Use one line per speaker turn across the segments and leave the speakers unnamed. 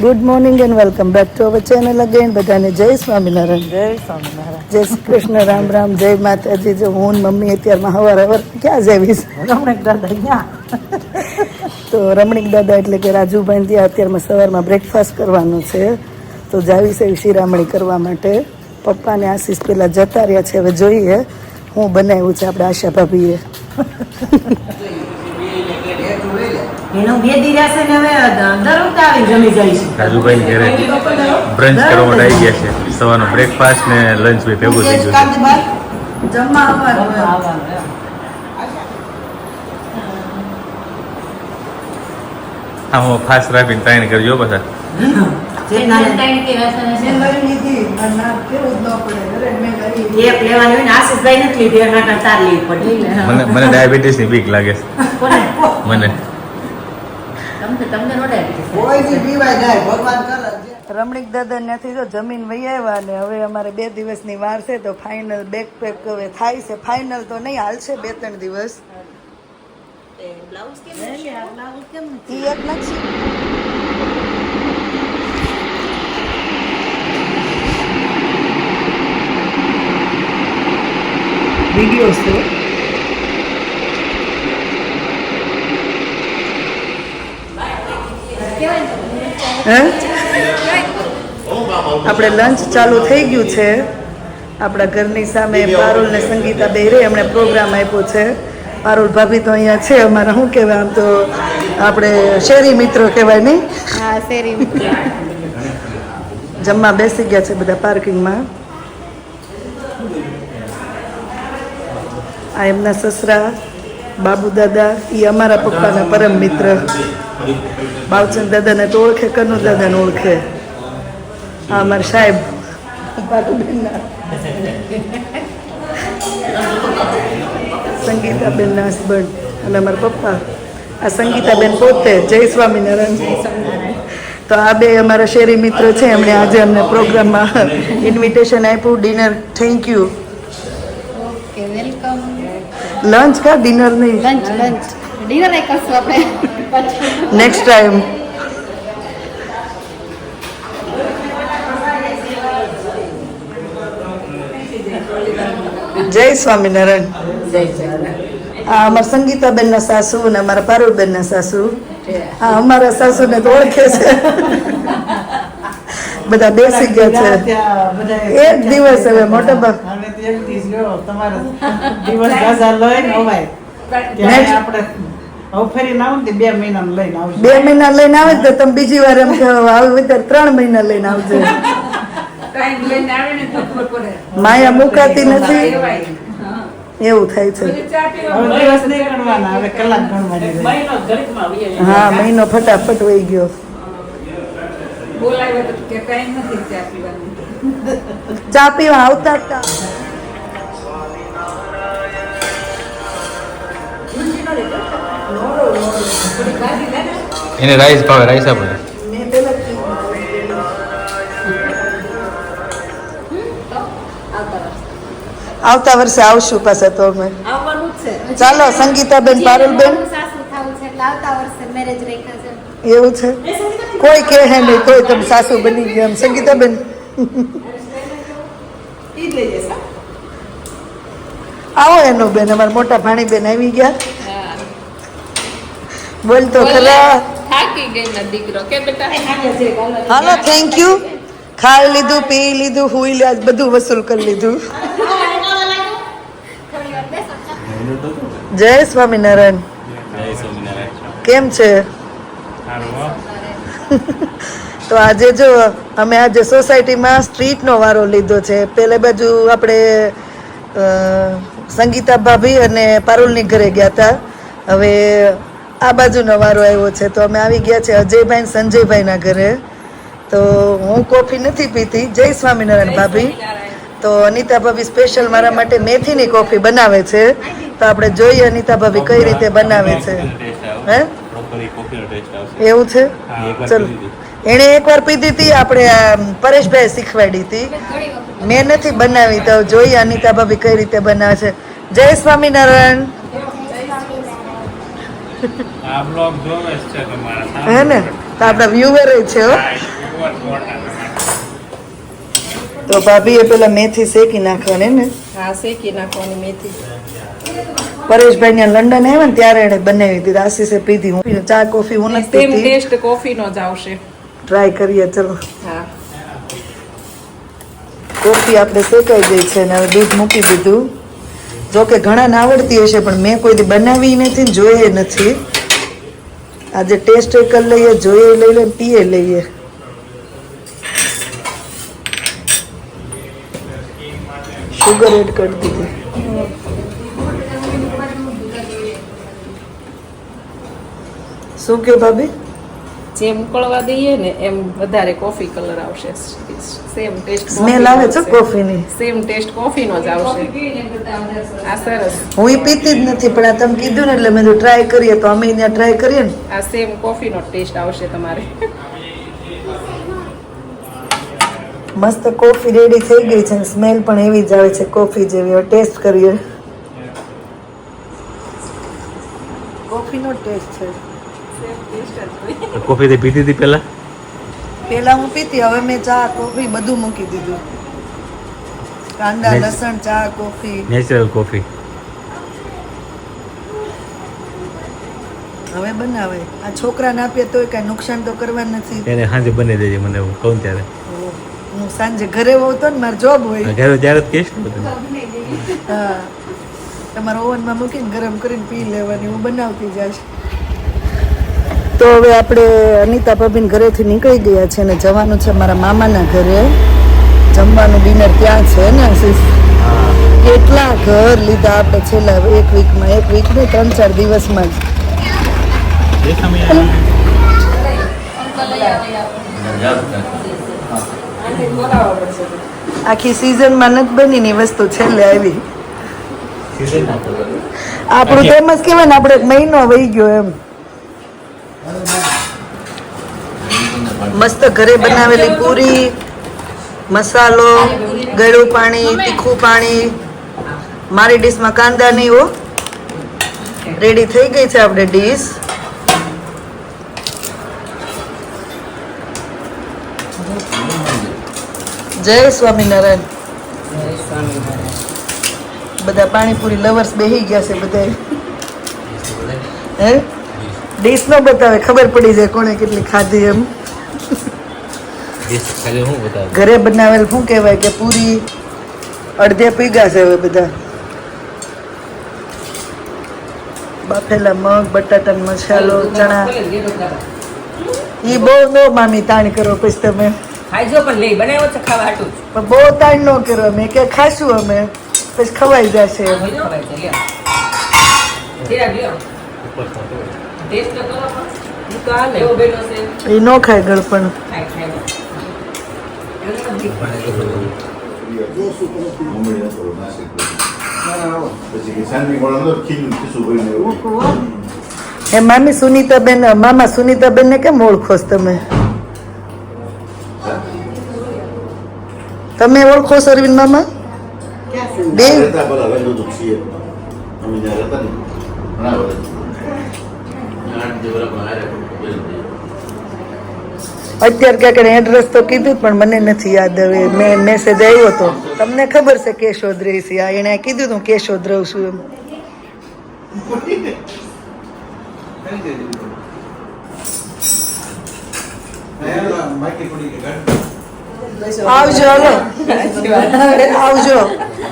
Good morning and welcome back to our channel again બધાને જય સ્વામિનારાયણ.
જય સ્વામિનારાયણ.
જય શ્રી કૃષ્ણ. રામ રામ. જય માતાજી. જો હું મમ્મી અત્યારમાં હવાર હવાર ક્યાં જઈશ
રમણીક દાદા અહીંયા.
તો રમણીક દાદા એટલે કે રાજુભાઈ ત્યાં અત્યારમાં સવારમાં બ્રેકફાસ્ટ કરવાનું છે. તો જાવી છે શિરામણી કરવા માટે. પપ્પાને આશીષ પહેલાં જતા રહ્યા છે. હવે જોઈએ હું બનાવ્યું છે. આપણે આશા ભાભીએ.
એનું બે દી રહેશે ને હવે દર આવી જમી જાય
રાજુભાઈ ઘરે બ્રંચ કરવા માટે આવી ગયા છે. સવારનો બ્રેકફાસ્ટ ને લંચ બી ભેગું થઈ ગયું છે.
જમવા આવવાનું
આવવાનું
હા હું ફાસ્ટ રાખીને ટ્રાય કરજો બધા મને મને ડાયાબિટીસની બીક લાગે છે. મને
તમને તમને નો diabetes.
રમણીક દાદા ત્યાંથી જો જમીન વહી આવ્યા ને હવે અમારે બે દિવસની વાર છે તો ફાઇનલ બેક પેક હવે થાય છે. ફાઇનલ તો નહીં હાલશે બે ત્રણ દિવસ. ઈ એક નથી વીડિયો છે. હે? આપણે લંચ ચાલુ થઈ ગયું છે. આપણા ઘરની સામે પારુલ ને સંગીતા બેરે એમણે પ્રોગ્રામ આપ્યો છે. પારુલ ભાભી તો અહીંયા છે અમારા શું કહેવાય આમ તો આપણે શેરી મિત્રો કહેવાય નહીં?
શેરી
જમવા બેસી ગયા છે બધા પાર્કિંગમાં. આ એમના સસરા બાબુ દાદા એ અમારા પપ્પાના પરમ મિત્ર. બાવચંદ દાદાને તો ઓળખે કનુ દાદાને ઓળખે. હા અમારા સાહેબ. સંગીતાબેનના હસબન્ડ અને અમારા પપ્પા. આ સંગીતાબેન પોતે જય સ્વામિનારાયણ. તો આ બે અમારા શેરી મિત્ર છે એમણે આજે અમને પ્રોગ્રામમાં ઇન્વિટેશન આપ્યું ડિનર થેન્ક યુ લંચ કા ડિનર નહીં?
Lunch lunch. ડિનર એ કરશું આપણે.
નેક્સ્ટ ટાઈમ જય સ્વામિનારાયણ.
જય જય
આ અમારા સંગીતાબેનના સાસુ અને અમારા પારુલબેનના સાસુ. આ અમારા સાસુને તો ઓળખે છે. બધા બેસી ગયા છે. એક દિવસ હવે મોટા ભાગ
અને એક દિવસ ગયો તમારે દિવસ ગાજા લઈને અવાય. ત્યારે આપણે હવે ફરીને આવું બે મહિના લઈને આવજો.
બે મહિના લઈને આવે તો તમે બીજી વાર એમ આવી ત્રણ મહિના લઈને આવજો. માયા મુકાતી નથી. એવું થાય છે. હા મહિનો ફટાફટ વહી ગયો. ચા પીવા આવતા
એને રાઈસ ભાવે રાઈસ આપે.
મેં પેલા કીધું. આવતા વર્ષે આવશું પાછા તો અમે.
આવવાનું જ છે.
ચાલો સંગીતાબેન પારુલબેન.
સાસુ થાવું છે એટલે આવતા વર્ષે મેરેજ રાખ્યા છે.
એવું છે? કોઈ કહે નહીં કોઈ તમે સાસુ બની ગયા સંગીતાબેન. આવો એનો બેન અમારા મોટા ભાણી બેન આવી ગયા. બોલ તો ખરા.
થાકી ગઈ ના દીકરો. કે બેટા?
હાલો થેન્ક યુ ખાઈ લીધું પી લીધું હુઈ લે આજ બધું વસૂલ કરી લીધું. જય સ્વામિનારાયણ. કેમ છે? તો આજે જો અમે આજે સોસાયટીમાં સ્ટ્રીટનો વારો લીધો છે. પેલે બાજુ આપણે સંગીતા ભાભી અને પારુલની ઘરે ગયા હતા. હવે આ બાજુનો વારો આવ્યો છે તો અમે આવી ગયા છે અજયભાઈ સંજયભાઈના ઘરે. તો હું કોફી નથી પીતી. જય સ્વામિનારાયણ ભાભી. તો અનિતા ભાભી સ્પેશિયલ મારા માટે મેથીની કોફી બનાવે છે. તો આપણે જોઈએ અનિતા ભાભી કઈ રીતે બનાવે છે. હે? એવું છે? ચલો. એણે એકવાર પીધી હતી આપણે આ પરેશભાઈ શીખવાડી હતી. મેં નથી બનાવી તો જોઈએ અનિતા ભાભી કઈ રીતે બનાવે છે. જય સ્વામિનારાયણ.
આ બ્લોગ જોવે છે તમારા
હે ને? તો આપણા વ્યુવર છે હો. તો ભાભીએ પેલા મેથી શેકી નાખવાની ને?
હા શેકી નાખવાની મેથી.
પરેશભાઈ ને લંડન આવ્યા ને ત્યારે એને બનાવી દીધી. આશીષે પીધી. હું ચા કોફી હું નથી
સેમ
પીતી.
ટેસ્ટ કોફીનો જ આવશે.
ટ્રાય કરીએ ચલો.
હા.
કોફી આપણે શેકાઈ ગઈ છે ને હવે દૂધ મૂકી દીધું. જો કે ઘણાને આવડતી હશે, પણ મેં કોઈ બનાવી નથી જોઈએ નથી. આજે ટેસ્ટ કરી લઈએ, જોઈએ લઈ લઈએ પીએ લઈએ. શુગર એડ કરી દીધી. શું કે ભાભી?
જેમ ઉકળવા દઈએ ને એમ વધારે કોફી કલર આવશે. સેમ ટેસ્ટ
સ્મેલ આવે છે કોફીની
સેમ ટેસ્ટ કોફીનો જ આવશે. આ સરસ.
હું ઈ પીતી જ નથી પણ આ તમે કીધું ને એટલે મેં ટ્રાય કરીએ તો અમે ત્યાં ટ્રાય કરીએ ને.
આ સેમ કોફીનો ટેસ્ટ આવશે તમારે.
મસ્ત કોફી રેડી થઈ ગઈ છે સ્મેલ પણ એવી જ આવે છે કોફી જેવી હવે ટેસ્ટ કરીએ. કોફીનો ટેસ્ટ છે.
કોફી તે પીધી હતી પેલા
પહેલા હું પીતી હવે મેં ચા કોફી બધું મૂકી દીધું. કાંદા લસણ ચા કોફી.
Natural coffee.
હવે બનાવે. આ છોકરાને આપીએ તોય કાંઈ નુકસાન તો કરવા નથી.
એને સાંજે બની દેજે મને હું કહું ત્યારે.
હું સાંજે ઘરે હોઉં તો ને મારે જોબ હોય.
ઘરે ત્યારે જ કહીશ ને
હા. તમારા ઓવનમાં મૂકીને ગરમ કરીને પી લેવાની હું બનાવતી જઈશ. તો હવે આપણે અનિતા ભાભીને ઘરેથી નીકળી ગયા છે અને જવાનું છે મારા મામાના ઘરે. જમવાનું ડિનર ત્યાં છે ને આશીષ? કેટલા ઘર લીધા આપણે છેલ્લા એક વીકમાં એક વીક ને ત્રણ ચાર દિવસમાં જ. આખી સિઝનમાં નથી બની ની વસ્તુ છેલ્લે આવી. આપણું ફેમસ કેવાય કહેવાય ને આપણે એક મહિનો વહી ગયો એમ. મસ્ત ઘરે બનાવેલી પૂરી, મસાલો ગળું પાણી, તીખું પાણી. મારી ડીશમાં કાંદા નહીં હો. રેડી થઈ ગઈ છે આપણે ડીશ. જય સ્વામિનારાયણ. બધા પાણીપુરી લવર્સ બેહી ગયા છે બધા હે? ડીશ ન બતાવે, ખબર પડી જાય કોણે કેટલી ખાધી એમ. ઘરે બનાવેલ શું કહેવાય કે પૂરી અડધે પીગા છે હવે બધા? બાફેલા મગ બટાટા મસાલો ચણા. એ બહુ નો મામી તાણ કરો પછી તમે.
ખાઈજો પણ લઈ બનાવ્યો છે ખાવા હાટું.
પણ બહુ તાણ નો કરો અમે. કે ખાશું અમે પછી ખવાઈ જશે.
ખવાઈ જશે લ્યો. ટેસ્ટ કરો
એ નો ખાય ગળપણ. એ મામી સુનીતાબેન મામા સુનીતાબેન ને કેમ ઓળખો તમે? તમે ઓળખો છો અરવિંદ મામા? બે? અત્યારે ક્યાંક એને એડ્રેસ તો કીધું પણ મને નથી યાદ હવે. મેં મેસેજ આવ્યો હતો તમને ખબર છે કેશોદ રહી છે? આ એણે કીધું તું કેશોદ રહું છું એમ? આવજો. હલો. આવજો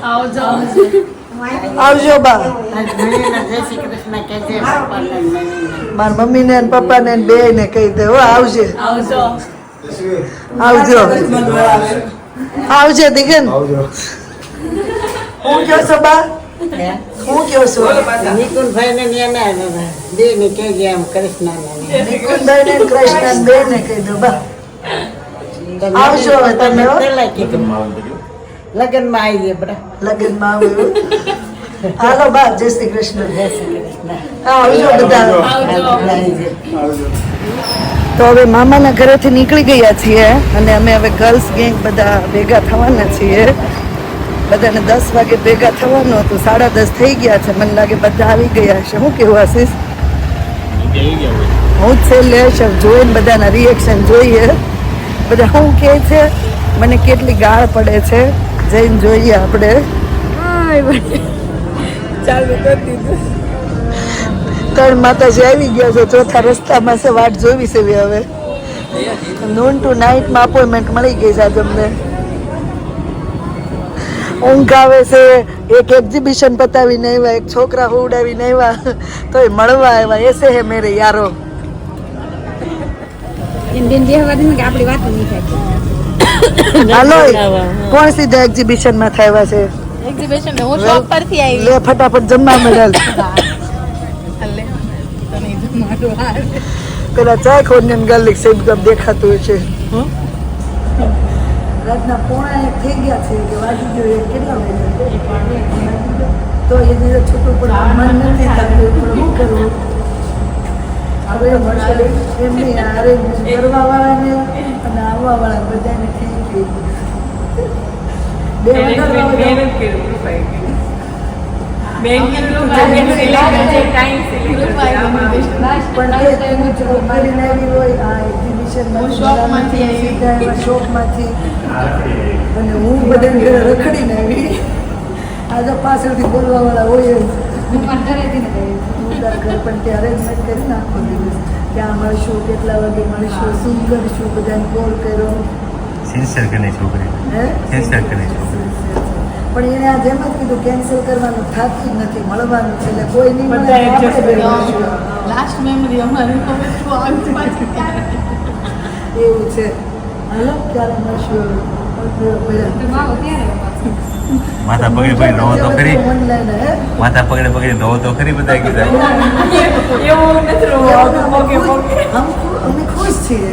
આવજો. બા. મારા મમ્મી ને પપ્પા ને બે ને કહી દે હો આવજે. આવજો. આવજે. દિગન હું કયો છો બા? હું? કયો છો?
નિકુંજભાઈ ને એના બે ને કેજે એમ કૃષ્ણ
નિકુંજભાઈ ને કૃષ્ણ બે ને કહી દો બા. આવજો હવે તમે હો.
પેલા કીધું. લગ્નમાં આવી જાય બરા.
લગ્નમાં આવ્યું હાલો બા જય શ્રી કૃષ્ણ
જય શ્રી કૃષ્ણ
આવજો બધા તો હવે મામાના ઘરેથી નીકળી ગયા છીએ અને અમે હવે ગર્લ્સ ગેંગ બધા ભેગા થવાના છીએ. બધાને દસ વાગે ભેગા થવાનું હતું. સાડા દસ થઈ ગયા છે. મને લાગે બધા આવી ગયા છે શું કેવું આશીષ? હું જ છેલ્લે જોઈને બધાના રિએક્શન જોઈએ. બધા શું કહે છે? મને કેટલી ગાળ પડે છે. જઈને જોઈએ આપણે.
ચાલુ કરી દીધું.
ત્રણ માતાજી આવી ગયા છે ચોથા રસ્તામાં છે વાટ જોવી છે હવે. નૂન ટુ નાઇટમાં અપોઇન્ટમેન્ટ મળી ગઈ છે તમને અમને. ઊંઘ આવે છે એક એક્ઝિબિશન પતાવીને આવ્યા એક છોકરા ઉડાવીને આવ્યા. એ મળવા આવ્યા એસે હે મેરે યારો. હાલો કોણ સીધા એક્ઝિબિશનમાં થયા છે?
એક્ઝિબિશન હું શોપ પરથી આવી.
લે ફટાફટ જમવા મળેલ પેલા ચા ખોડ ને ગાર્લિક સેબ ગમ દેખાતું છે રાતના પોણા એક થઈ ગયા છે કે વાગી ગયો એક. કેટલા વાગ્યા? તો એ દિવસ છૂટું પણ મન નથી થતું પણ શું કરવું હવે મળશે. એમની આરે કરવા વાળાને અને આવવા વાળા બધાને થઈ ગઈ
શોપમાંથી
અને હું બધાને રખડીને આવી આજે પાછળથી બોલવા વાળા હોય
હું? પણ ઘરેથી ને ગઈ
ઘર પણ ત્યાં અરેન્જમેન્ટ કરી નાખો દિવસ ક્યાં મળશું કેટલા વાગે મળશું શું કરીશું બધાને કોલ કર્યો
સિન્સિયર કરીને છોકરી?
હે
સિન્સિયર કરીને છોકરી?
પણ એને આ જેમ જ કીધું કેન્સલ કરવાનું થાકી જ નથી મળવાનું છે એટલે કોઈ નહીં.
લાસ્ટ મેમરી અમારી
એવું છે. હાલો ક્યારે મળશું
માતા પગડે પગડે રહો તો ખરી. માતા? પગડે પગડે રહો તો ખરી બધા કીધા.
એવું નથી મોગે
અમે ખુશ છીએ.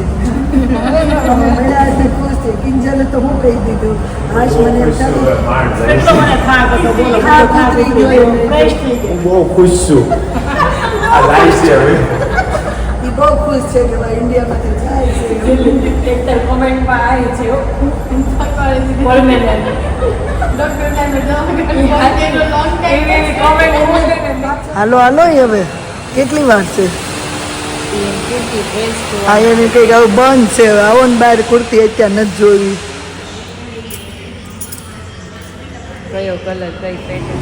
છીએ કિંજલે તો હું કહી દીધું. હાશ મને
એટલો મને થાક હતો બોલો
થાક ઉતરી ગયો.
ફ્રેશ થઈ ગઈ
બહુ ખુશ છું. આ લાઈફ છે હવે.
ઈ બહુ ખુશ છે કે ભાઈ ઇન્ડિયામાંથી જાય છે.
એકતર કોમેન્ટમાં આવી છે
હાલો હાલો હવે. કેટલી વાર છે? હા એને કંઈક હવે બંધ છે. આવો ને બહાર કુર્તી અત્યારે નથી જોવી
કયો કલર કઈ પેટર્ન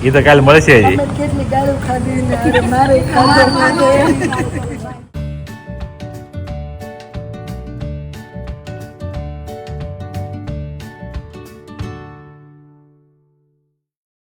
એ તો કાલે મળશે હજી.
કેટલી ગાળો ખાધી મારે ખાધો